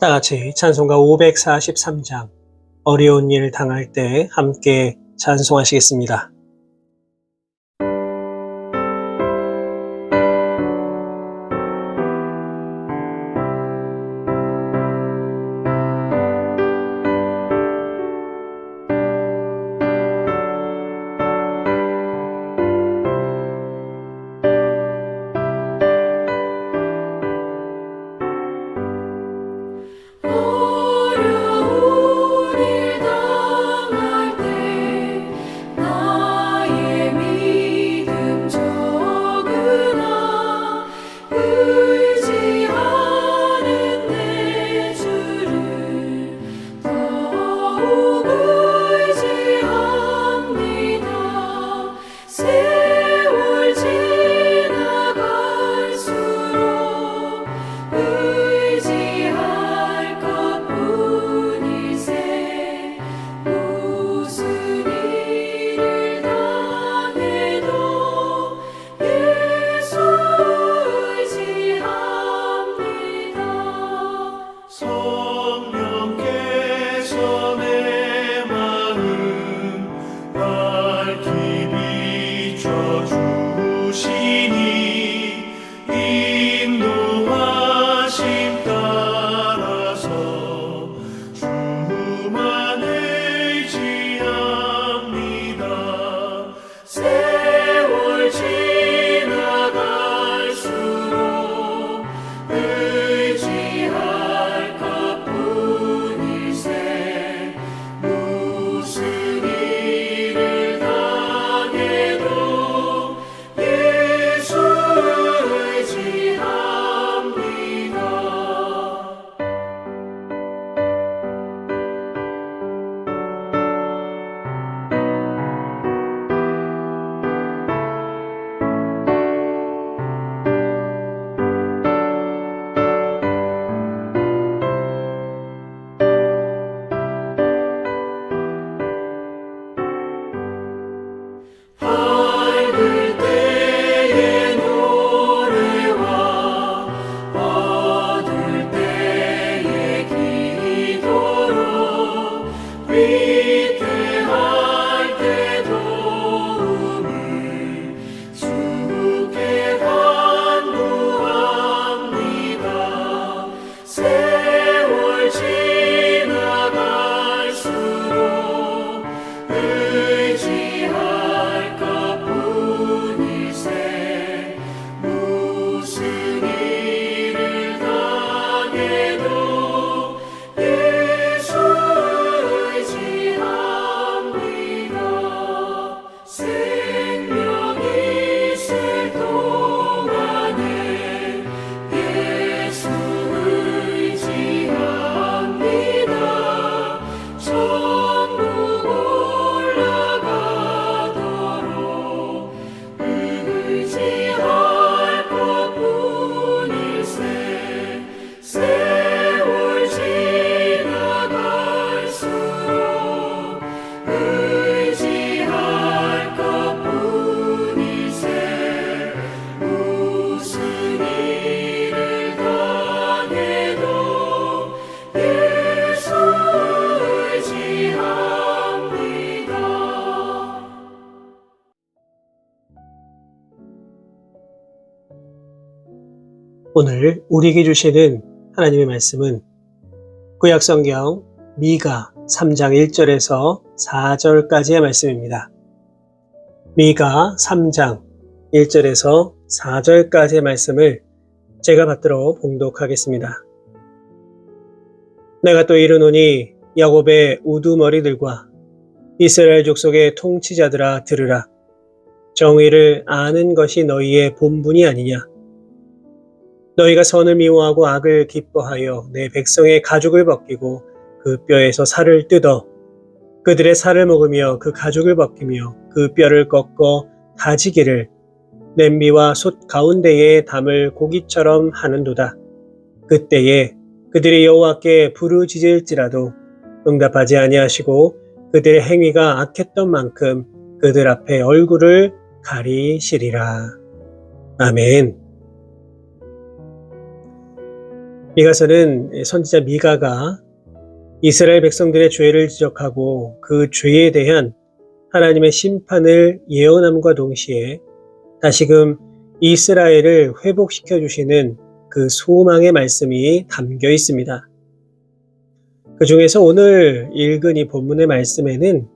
다 같이 찬송가 543장 어려운 일 당할 때 함께 찬송하시겠습니다. 오늘 우리에게 주시는 하나님의 말씀은 구약 성경 미가 3장 1절에서 4절까지의 말씀입니다. 미가 3장 1절에서 4절까지의 말씀을 제가 받들어 봉독하겠습니다. 내가 또 이르노니 야곱의 우두머리들과 이스라엘 족속의 통치자들아 들으라. 정의를 아는 것이 너희의 본분이 아니냐. 너희가 선을 미워하고 악을 기뻐하여 내 백성의 가죽을 벗기고 그 뼈에서 살을 뜯어 그들의 살을 먹으며 그 가죽을 벗기며 그 뼈를 꺾어 다지기를 냄비와 솥 가운데에 담을 고기처럼 하는도다. 그때에 그들이 여호와께 부르짖을지라도 응답하지 아니하시고 그들의 행위가 악했던 만큼 그들 앞에 얼굴을 가리시리라. 아멘. 미가서는 선지자 미가가 이스라엘 백성들의 죄를 지적하고 그 죄에 대한 하나님의 심판을 예언함과 동시에 다시금 이스라엘을 회복시켜 주시는 그 소망의 말씀이 담겨 있습니다. 그 중에서 오늘 읽은 이 본문의 말씀에는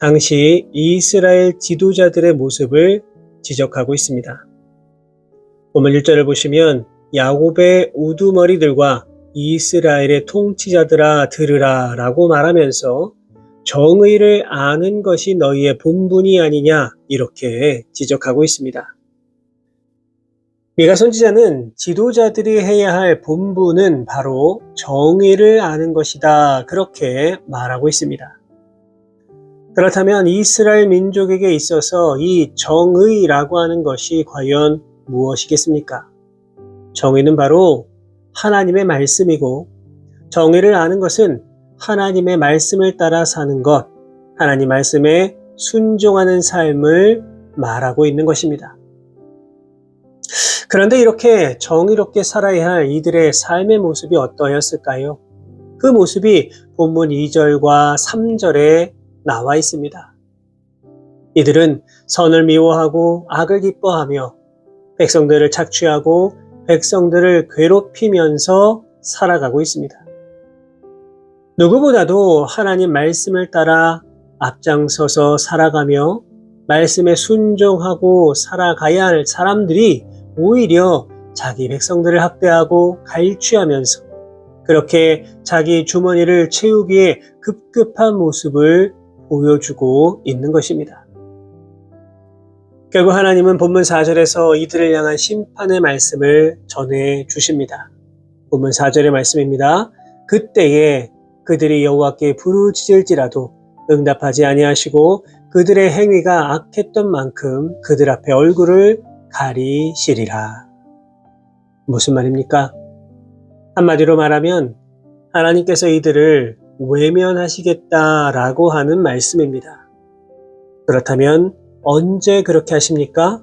당시 이스라엘 지도자들의 모습을 지적하고 있습니다. 오늘 1절을 보시면 야곱의 우두머리들과 이스라엘의 통치자들아 들으라 라고 말하면서 정의를 아는 것이 너희의 본분이 아니냐 이렇게 지적하고 있습니다. 미가 선지자는 지도자들이 해야 할 본분은 바로 정의를 아는 것이다 그렇게 말하고 있습니다. 그렇다면 이스라엘 민족에게 있어서 이 정의라고 하는 것이 과연 무엇이겠습니까? 정의는 바로 하나님의 말씀이고 정의를 아는 것은 하나님의 말씀을 따라 사는 것, 하나님 말씀에 순종하는 삶을 말하고 있는 것입니다. 그런데 이렇게 정의롭게 살아야 할 이들의 삶의 모습이 어떠했을까요? 그 모습이 본문 2절과 3절에 나와 있습니다. 이들은 선을 미워하고 악을 기뻐하며 백성들을 착취하고 백성들을 괴롭히면서 살아가고 있습니다. 누구보다도 하나님 말씀을 따라 앞장서서 살아가며 말씀에 순종하고 살아가야 할 사람들이 오히려 자기 백성들을 학대하고 갈취하면서 그렇게 자기 주머니를 채우기에 급급한 모습을 보여주고 있는 것입니다. 결국 하나님은 본문 4절에서 이들을 향한 심판의 말씀을 전해 주십니다. 본문 4절의 말씀입니다. 그때에 그들이 여호와께 부르짖을지라도 응답하지 아니하시고 그들의 행위가 악했던 만큼 그들 앞에 얼굴을 가리시리라. 무슨 말입니까? 한마디로 말하면 하나님께서 이들을 외면하시겠다라고 하는 말씀입니다. 그렇다면 언제 그렇게 하십니까?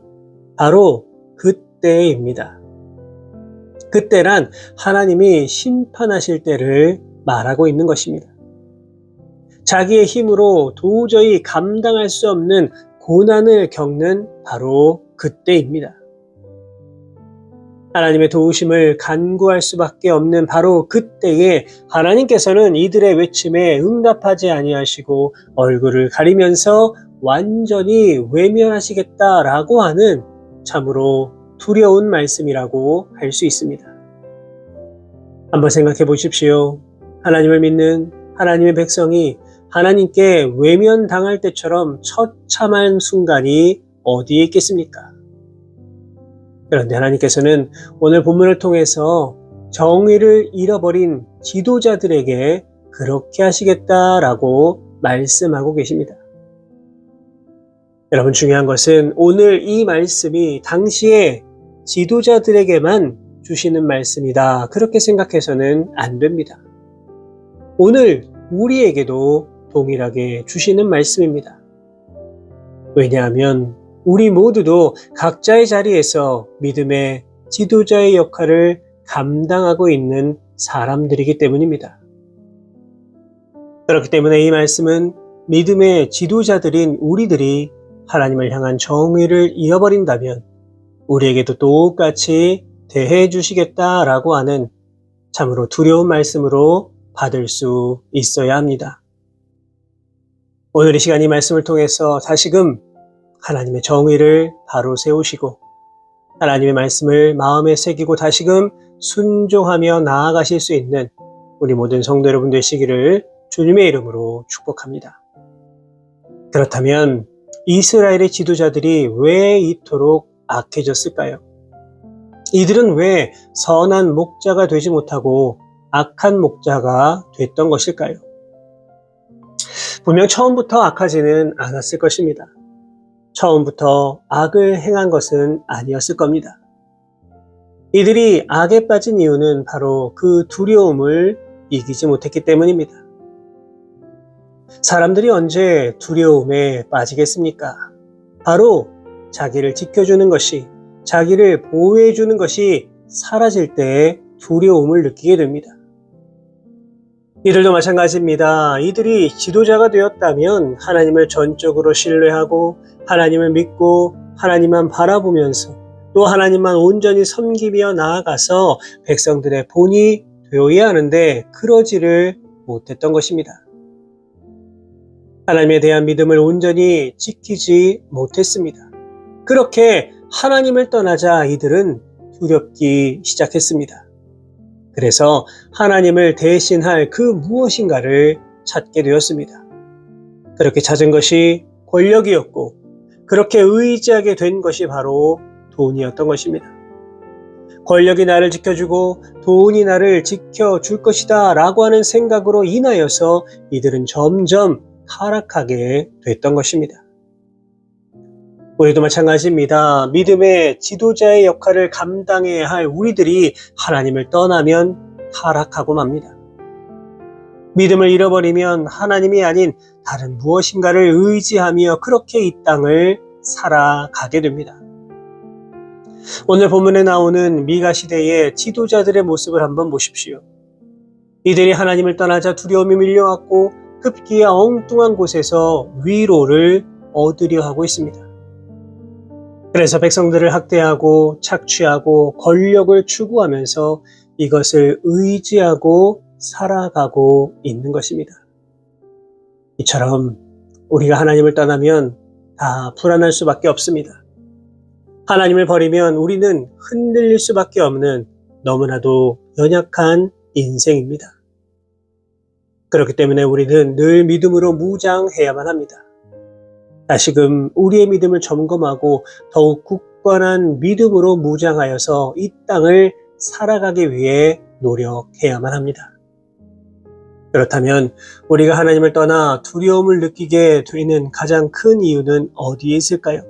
바로 그때입니다. 그때란 하나님이 심판하실 때를 말하고 있는 것입니다. 자기의 힘으로 도저히 감당할 수 없는 고난을 겪는 바로 그때입니다. 하나님의 도우심을 간구할 수밖에 없는 바로 그때에 하나님께서는 이들의 외침에 응답하지 아니하시고 얼굴을 가리면서 완전히 외면하시겠다라고 하는 참으로 두려운 말씀이라고 할 수 있습니다. 한번 생각해 보십시오. 하나님을 믿는 하나님의 백성이 하나님께 외면당할 때처럼 처참한 순간이 어디에 있겠습니까? 그런데 하나님께서는 오늘 본문을 통해서 정의를 잃어버린 지도자들에게 그렇게 하시겠다라고 말씀하고 계십니다. 여러분 중요한 것은 오늘 이 말씀이 당시에 지도자들에게만 주시는 말씀이다. 그렇게 생각해서는 안 됩니다. 오늘 우리에게도 동일하게 주시는 말씀입니다. 왜냐하면 우리 모두도 각자의 자리에서 믿음의 지도자의 역할을 감당하고 있는 사람들이기 때문입니다. 그렇기 때문에 이 말씀은 믿음의 지도자들인 우리들이 하나님을 향한 정의를 잃어버린다면 우리에게도 똑같이 대해 주시겠다라고 하는 참으로 두려운 말씀으로 받을 수 있어야 합니다. 오늘 이 시간 이 말씀을 통해서 다시금 하나님의 정의를 바로 세우시고 하나님의 말씀을 마음에 새기고 다시금 순종하며 나아가실 수 있는 우리 모든 성도 여러분 되시기를 주님의 이름으로 축복합니다. 그렇다면 이스라엘의 지도자들이 왜 이토록 악해졌을까요? 이들은 왜 선한 목자가 되지 못하고 악한 목자가 됐던 것일까요? 분명 처음부터 악하지는 않았을 것입니다. 처음부터 악을 행한 것은 아니었을 겁니다. 이들이 악에 빠진 이유는 바로 그 두려움을 이기지 못했기 때문입니다. 사람들이 언제 두려움에 빠지겠습니까? 바로 자기를 지켜주는 것이, 자기를 보호해주는 것이 사라질 때 두려움을 느끼게 됩니다. 이들도 마찬가지입니다. 이들이 지도자가 되었다면 하나님을 전적으로 신뢰하고 하나님을 믿고 하나님만 바라보면서 또 하나님만 온전히 섬기며 나아가서 백성들의 본이 되어야 하는데 그러지를 못했던 것입니다. 하나님에 대한 믿음을 온전히 지키지 못했습니다. 그렇게 하나님을 떠나자 이들은 두렵기 시작했습니다. 그래서 하나님을 대신할 그 무엇인가를 찾게 되었습니다. 그렇게 찾은 것이 권력이었고, 그렇게 의지하게 된 것이 바로 돈이었던 것입니다. 권력이 나를 지켜주고 돈이 나를 지켜줄 것이다 라고 하는 생각으로 인하여서 이들은 점점 타락하게 됐던 것입니다. 우리도 마찬가지입니다. 믿음의 지도자의 역할을 감당해야 할 우리들이 하나님을 떠나면 타락하고 맙니다. 믿음을 잃어버리면 하나님이 아닌 다른 무엇인가를 의지하며 그렇게 이 땅을 살아가게 됩니다. 오늘 본문에 나오는 미가 시대의 지도자들의 모습을 한번 보십시오. 이들이 하나님을 떠나자 두려움이 밀려왔고 급기야 엉뚱한 곳에서 위로를 얻으려 하고 있습니다. 그래서 백성들을 학대하고 착취하고 권력을 추구하면서 이것을 의지하고 살아가고 있는 것입니다. 이처럼 우리가 하나님을 떠나면 다 불안할 수밖에 없습니다. 하나님을 버리면 우리는 흔들릴 수밖에 없는 너무나도 연약한 인생입니다. 그렇기 때문에 우리는 늘 믿음으로 무장해야만 합니다. 다시금 우리의 믿음을 점검하고 더욱 굳건한 믿음으로 무장하여서 이 땅을 살아가기 위해 노력해야만 합니다. 그렇다면 우리가 하나님을 떠나 두려움을 느끼게 되는 가장 큰 이유는 어디에 있을까요?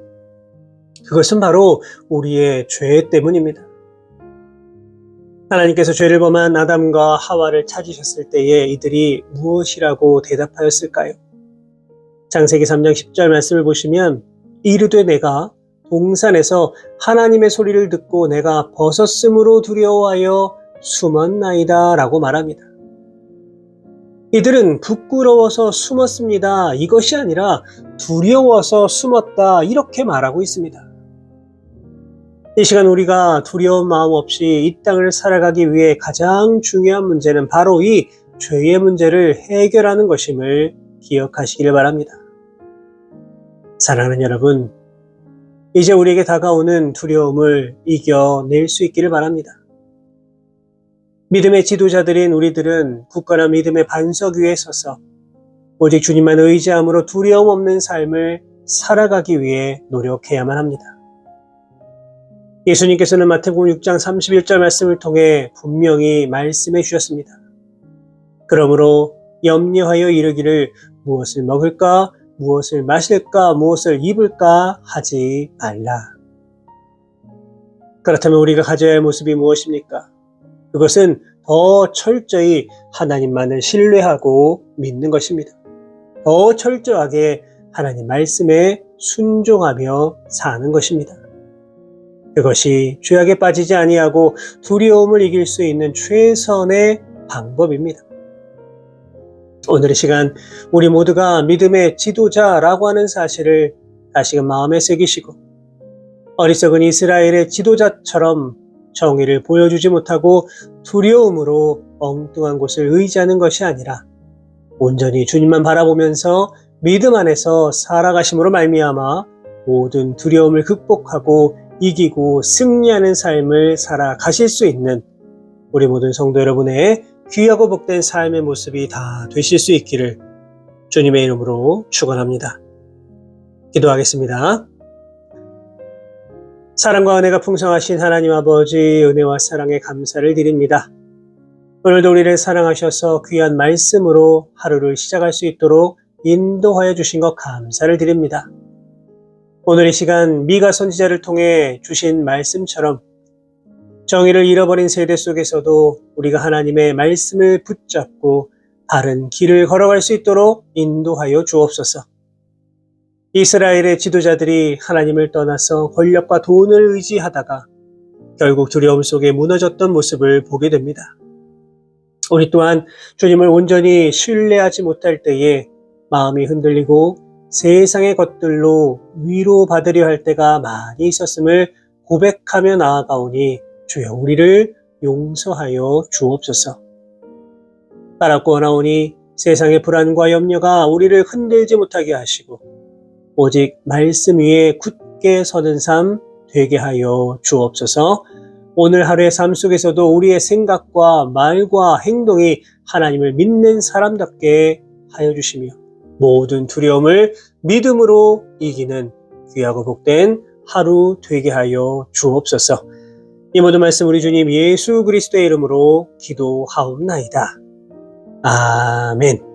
그것은 바로 우리의 죄 때문입니다. 하나님께서 죄를 범한 아담과 하와를 찾으셨을 때에 이들이 무엇이라고 대답하였을까요? 장세기 3장 10절 말씀을 보시면 이르되 내가 동산에서 하나님의 소리를 듣고 내가 벗었으므로 두려워하여 숨었나이다 라고 말합니다. 이들은 부끄러워서 숨었습니다. 이것이 아니라 두려워서 숨었다. 이렇게 말하고 있습니다. 이 시간 우리가 두려운 마음 없이 이 땅을 살아가기 위해 가장 중요한 문제는 바로 이 죄의 문제를 해결하는 것임을 기억하시기를 바랍니다. 사랑하는 여러분, 이제 우리에게 다가오는 두려움을 이겨낼 수 있기를 바랍니다. 믿음의 지도자들인 우리들은 굳건한 믿음의 반석 위에 서서 오직 주님만 의지함으로 두려움 없는 삶을 살아가기 위해 노력해야만 합니다. 예수님께서는 마태복음 6장 31절 말씀을 통해 분명히 말씀해 주셨습니다. 그러므로 염려하여 이르기를 무엇을 먹을까, 무엇을 마실까, 무엇을 입을까 하지 말라. 그렇다면 우리가 가져야 할 모습이 무엇입니까? 그것은 더 철저히 하나님만을 신뢰하고 믿는 것입니다. 더 철저하게 하나님 말씀에 순종하며 사는 것입니다. 그것이 죄악에 빠지지 아니하고 두려움을 이길 수 있는 최선의 방법입니다. 오늘 이 시간 우리 모두가 믿음의 지도자라고 하는 사실을 다시금 마음에 새기시고 어리석은 이스라엘의 지도자처럼 정의를 보여주지 못하고 두려움으로 엉뚱한 곳을 의지하는 것이 아니라 온전히 주님만 바라보면서 믿음 안에서 살아가심으로 말미암아 모든 두려움을 극복하고 이기고 승리하는 삶을 살아가실 수 있는 우리 모든 성도 여러분의 귀하고 복된 삶의 모습이 다 되실 수 있기를 주님의 이름으로 축원합니다. 기도하겠습니다. 사랑과 은혜가 풍성하신 하나님 아버지 은혜와 사랑에 감사를 드립니다. 오늘도 우리를 사랑하셔서 귀한 말씀으로 하루를 시작할 수 있도록 인도하여 주신 것 감사를 드립니다. 오늘 이 시간 미가 선지자를 통해 주신 말씀처럼 정의를 잃어버린 세대 속에서도 우리가 하나님의 말씀을 붙잡고 바른 길을 걸어갈 수 있도록 인도하여 주옵소서. 이스라엘의 지도자들이 하나님을 떠나서 권력과 돈을 의지하다가 결국 두려움 속에 무너졌던 모습을 보게 됩니다. 우리 또한 주님을 온전히 신뢰하지 못할 때에 마음이 흔들리고 세상의 것들로 위로받으려 할 때가 많이 있었음을 고백하며 나아가오니 주여 우리를 용서하여 주옵소서. 따랐고 나오니 세상의 불안과 염려가 우리를 흔들지 못하게 하시고 오직 말씀 위에 굳게 서는 삶 되게 하여 주옵소서. 오늘 하루의 삶 속에서도 우리의 생각과 말과 행동이 하나님을 믿는 사람답게 하여 주시며 모든 두려움을 믿음으로 이기는 귀하고 복된 하루 되게 하여 주옵소서. 이 모든 말씀 우리 주님 예수 그리스도의 이름으로 기도하옵나이다. 아멘.